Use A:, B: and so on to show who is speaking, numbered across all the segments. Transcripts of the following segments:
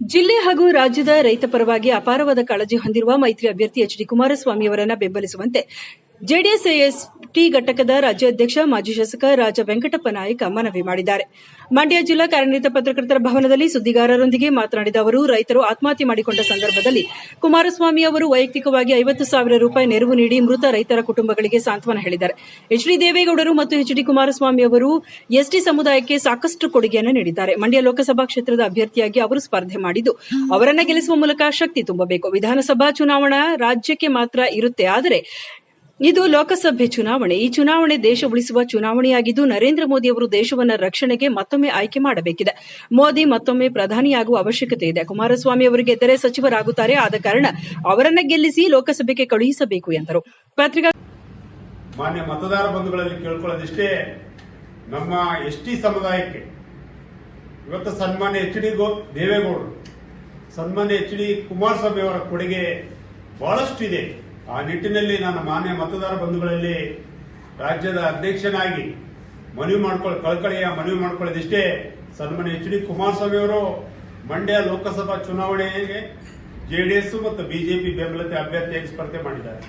A: ಜಿಲ್ಲೆ ಹಾಗೂ ರಾಜ್ಯದ ರೈತ ಪರವಾಗಿ ಅಪಾರವಾದ ಕಾಳಜಿ ಹೊಂದಿರುವ ಮೈತ್ರಿ ಅಭ್ಯರ್ಥಿ ಎಚ್ ಡಿ ಕುಮಾರಸ್ವಾಮಿ ಅವರನ್ನ ಬೆಂಬಲಿಸುವಂತೆ ಜೆಡಿಎಸ್ ಎಸ್ಟಿ ಘಟಕದ ರಾಜ್ಯಾಧ್ಯಕ್ಷ ಮಾಜಿ ಶಾಸಕ ರಾಜ ವೆಂಕಟಪ್ಪ ನಾಯಕ ಮನವಿ ಮಾಡಿದ್ದಾರೆ. ಮಂಡ್ಯ ಜಿಲ್ಲಾ ಕಾರ್ಯನಿರತ ಪತ್ರಕರ್ತರ ಭವನದಲ್ಲಿ ಸುದ್ದಿಗಾರರೊಂದಿಗೆ ಮಾತನಾಡಿದ ಅವರು, ರೈತರು ಆತ್ಮಹತ್ಯೆ ಮಾಡಿಕೊಂಡ ಸಂದರ್ಭದಲ್ಲಿ ಕುಮಾರಸ್ವಾಮಿ ಅವರು ವೈಯಕ್ತಿಕವಾಗಿ ಐವತ್ತು ಸಾವಿರ ರೂಪಾಯಿ ನೆರವು ನೀಡಿ ಮೃತ ರೈತರ ಕುಟುಂಬಗಳಿಗೆ ಸಾಂತ್ವನ ಹೇಳಿದ್ದಾರೆ. ಎಚ್ ಡಿ ದೇವೇಗೌಡರು ಮತ್ತು ಎಚ್ ಡಿ ಕುಮಾರಸ್ವಾಮಿ ಅವರು ಎಸ್ಟಿ ಸಮುದಾಯಕ್ಕೆ ಸಾಕಷ್ಟು ಕೊಡುಗೆಯನ್ನು ನೀಡಿದ್ದಾರೆ. ಮಂಡ್ಯ ಲೋಕಸಭಾ ಕ್ಷೇತ್ರದ ಅಭ್ಯರ್ಥಿಯಾಗಿ ಅವರು ಸ್ಪರ್ಧೆ ಮಾಡಿದ್ದು, ಅವರನ್ನ ಗೆಲ್ಲಿಸುವ ಮೂಲಕ ಶಕ್ತಿ ತುಂಬಬೇಕು. ವಿಧಾನಸಭಾ ಚುನಾವಣಾ ರಾಜ್ಯಕ್ಕೆ ಮಾತ್ರ ಇರುತ್ತೆ, ಆದರೆ ಇದು ಲೋಕಸಭೆ ಚುನಾವಣೆ. ಈ ಚುನಾವಣೆ ದೇಶ ಉಳಿಸುವ ಚುನಾವಣೆಯಾಗಿದ್ದು, ನರೇಂದ್ರ ಮೋದಿ ಅವರು ದೇಶವನ್ನು ರಕ್ಷಣೆಗೆ ಮತ್ತೊಮ್ಮೆ ಆಯ್ಕೆ ಮಾಡಬೇಕಿದೆ. ಮೋದಿ ಮತ್ತೊಮ್ಮೆ ಪ್ರಧಾನಿಯಾಗುವ ಅವಶ್ಯಕತೆ ಇದೆ. ಕುಮಾರಸ್ವಾಮಿ ಅವರು ಗೆದ್ದರೆ ಸಚಿವರಾಗುತ್ತಾರೆ. ಆದ ಕಾರಣ ಅವರನ್ನ ಗೆಲ್ಲಿಸಿ ಲೋಕಸಭೆಗೆ ಕಳುಹಿಸಬೇಕು ಎಂದರು. ಪತ್ರಿಕಾ
B: ಮಾನ್ಯ ಮತದಾರ ಬಂಧುಗಳಲ್ಲಿ ಕೇಳ್ಕೊಳ್ಳೋದಿಷ್ಟೇ, ನಮ್ಮ ಎಸ್ ಸಮುದಾಯಕ್ಕೆ ಇವತ್ತು ಸನ್ಮಾನ್ಯ ಎಚ್ ಡಿ ದೇವೇಗೌಡರು, ಸನ್ಮಾನ್ಯ ಎಚ್ ಕುಮಾರಸ್ವಾಮಿ ಅವರ ಕೊಡುಗೆ ಬಹಳಷ್ಟು ಇದೆ ಆ ನಿಟ್ಟಿನಲ್ಲಿ ನನ್ನ ಮಾನ್ಯ ಮತದಾರ ಬಂಧುಗಳಲ್ಲಿ ರಾಜ್ಯದ ಅಧ್ಯಕ್ಷನಾಗಿ ಮನವಿ ಮಾಡ್ಕೊಳ್ಳ ಕಳಕಳಿಯ ಮನವಿ ಮಾಡ್ಕೊಳ್ಳೋದಿಷ್ಟೇ ಸನ್ಮಾನ್ಯ ಎಚ್ ಡಿ ಕುಮಾರಸ್ವಾಮಿ ಅವರು ಮಂಡ್ಯ ಲೋಕಸಭಾ ಚುನಾವಣೆಗೆ ಜೆಡಿಎಸ್ ಮತ್ತು ಬಿಜೆಪಿ ಬೆಂಬಲತೆ ಅಭ್ಯರ್ಥಿಯಾಗಿ ಸ್ಪರ್ಧೆ ಮಾಡಿದ್ದಾರೆ.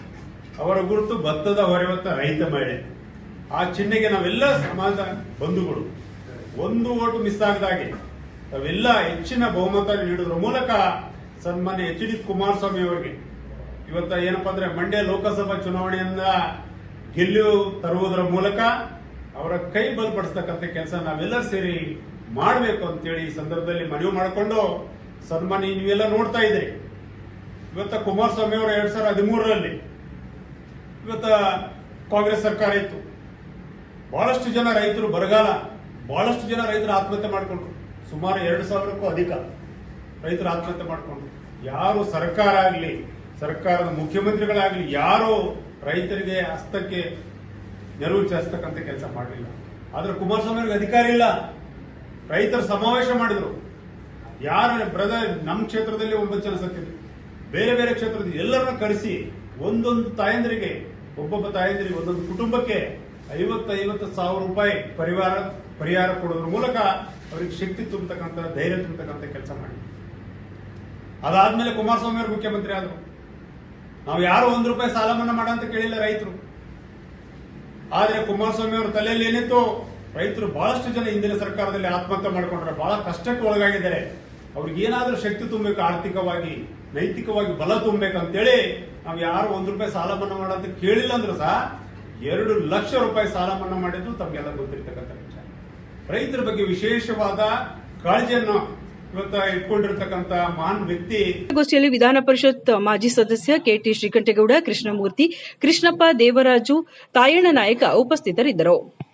B: ಅವರ ಗುರುತು ಭತ್ತದ ಹೊರೆವತ್ತ ರೈತ ಮಹಿಳೆ. ಆ ಚಿಹ್ನೆಗೆ ನಾವೆಲ್ಲ ಸಮಾಜ ಬಂಧುಗಳು. ಒಂದು ಓಟು ಮಿಸ್ ಆಗದಾಗೆ ನಾವೆಲ್ಲ ಹೆಚ್ಚಿನ ಬಹುಮತ ನೀಡುವುದರ ಮೂಲಕ ಸನ್ಮಾನ್ಯ ಎಚ್ ಡಿ ಕುಮಾರಸ್ವಾಮಿ ಅವರಿಗೆ ಇವತ್ತ ಏನಪ್ಪ ಅಂದ್ರೆ ಮಂಡ್ಯ ಲೋಕಸಭಾ ಚುನಾವಣೆಯಿಂದ ಗೆಲ್ಲು ತರುವುದರ ಮೂಲಕ ಅವರ ಕೈ ಬಲಪಡಿಸ್ತಕ್ಕಂಥ ಕೆಲಸ ನಾವೆಲ್ಲರೂ ಸೇರಿ ಮಾಡಬೇಕು ಅಂತೇಳಿ ಈ ಸಂದರ್ಭದಲ್ಲಿ ಮನವಿ ಮಾಡಿಕೊಂಡು ಸನ್ಮಾನ್ಯ ನೀವೆಲ್ಲ ನೋಡ್ತಾ ಇದ್ರಿ. ಇವತ್ತ ಕುಮಾರಸ್ವಾಮಿ ಅವರು ಎರಡ್ ಸಾವಿರದ ಹದಿಮೂರರಲ್ಲಿ ಇವತ್ತ ಕಾಂಗ್ರೆಸ್ ಸರ್ಕಾರ ಇತ್ತು. ಬಹಳಷ್ಟು ಜನ ರೈತರು ಬರಗಾಲ, ಬಹಳಷ್ಟು ಜನ ರೈತರು ಆತ್ಮಹತ್ಯೆ ಮಾಡಿಕೊಂಡ್ರು. ಸುಮಾರು ಎರಡು ಸಾವಿರಕ್ಕೂ ಅಧಿಕ ರೈತರು ಆತ್ಮಹತ್ಯೆ ಮಾಡಿಕೊಂಡ್ರು. ಯಾರು ಸರ್ಕಾರ ಆಗಲಿ ಸರ್ಕಾರದ ಮುಖ್ಯಮಂತ್ರಿಗಳಾಗಲಿ ಯಾರೋ ರೈತರಿಗೆ ಹಸ್ತಕ್ಕೆ ನೆರವು ಚಾಚತಕ್ಕಂಥ ಕೆಲಸ ಮಾಡಲಿಲ್ಲ. ಆದ್ರೆ ಕುಮಾರಸ್ವಾಮಿ ಅವರಿಗೆ ಅಧಿಕಾರ ಇಲ್ಲ. ರೈತರು ಸಮಾವೇಶ ಮಾಡಿದ್ರು. ಯಾರ ಬ್ರದರ್ ನಮ್ಮ ಕ್ಷೇತ್ರದಲ್ಲಿ ಒಂಬತ್ತು ಜನ ಸತ್ತಿದ್ರು. ಬೇರೆ ಬೇರೆ ಕ್ಷೇತ್ರದಲ್ಲಿ ಎಲ್ಲರನ್ನ ಕರೆಸಿ ಒಂದೊಂದು ತಾಯಂದ್ರಿಗೆ, ಒಬ್ಬೊಬ್ಬ ತಾಯಂದ್ರಿಗೆ, ಒಂದೊಂದು ಕುಟುಂಬಕ್ಕೆ ಐವತ್ತು ಐವತ್ತು ಸಾವಿರ ರೂಪಾಯಿ ಪರಿವಾರ, ಪರಿಹಾರ ಕೊಡೋದ್ರ ಮೂಲಕ ಅವರಿಗೆ ಶಕ್ತಿ ತುಂಬತಕ್ಕಂಥ ಧೈರ್ಯ ತುಂಬತಕ್ಕಂಥ ಕೆಲಸ ಮಾಡಿ ಅದಾದ್ಮೇಲೆ ಕುಮಾರಸ್ವಾಮಿ ಅವರು ಮುಖ್ಯಮಂತ್ರಿ ಆದರು. ನಾವು ಯಾರು ಒಂದು ರೂಪಾಯಿ ಸಾಲ ಮನ್ನಾ ಮಾಡ ಅಂತ ಕೇಳಿಲ್ಲ ರೈತರು. ಆದ್ರೆ ಕುಮಾರಸ್ವಾಮಿ ಅವರ ತಲೆಯಲ್ಲಿ ಏನಿತ್ತು? ರೈತರು ಬಹಳಷ್ಟು ಜನ ಹಿಂದಿನ ಸರ್ಕಾರದಲ್ಲಿ ಆತ್ಮಹತ್ಯೆ ಮಾಡ್ಕೊಂಡ್ರೆ ಬಹಳ ಕಷ್ಟಕ್ಕೆ ಒಳಗಾಗಿದ್ದಾರೆ. ಅವ್ರಿಗೆ ಏನಾದ್ರೂ ಶಕ್ತಿ ತುಂಬಬೇಕು, ಆರ್ಥಿಕವಾಗಿ, ನೈತಿಕವಾಗಿ ಬಲ ತುಂಬಬೇಕಂತೇಳಿ ನಾವು ಯಾರು ಒಂದು ರೂಪಾಯಿ ಸಾಲ ಮನ್ನಾ ಮಾಡ ಅಂತ ಕೇಳಿಲ್ಲ ಅಂದ್ರೂ ಸಹ ಎರಡು ಲಕ್ಷ ರೂಪಾಯಿ ಸಾಲ ಮನ್ನಾ ಮಾಡಿದ್ದು ತಮಗೆಲ್ಲ ಗೊತ್ತಿರ್ತಕ್ಕಂಥ ವಿಚಾರ. ರೈತರ ಬಗ್ಗೆ ವಿಶೇಷವಾದ ಕಾಳಜಿಯನ್ನು
A: ಗೋಷ್ಠಿಯಲ್ಲಿ ವಿಧಾನ ಪರಿಷತ್ ಮಾಜಿ ಸದಸ್ಯ ಕೆಟಿ ಶ್ರೀಕಂಠೇಗೌಡ ಕೃಷ್ಣಮೂರ್ತಿ ಕೃಷ್ಣಪ್ಪ ದೇವರಾಜು ತಾಯಣ್ಣ ನಾಯಕ ಉಪಸ್ಥಿತರಿದ್ದರು.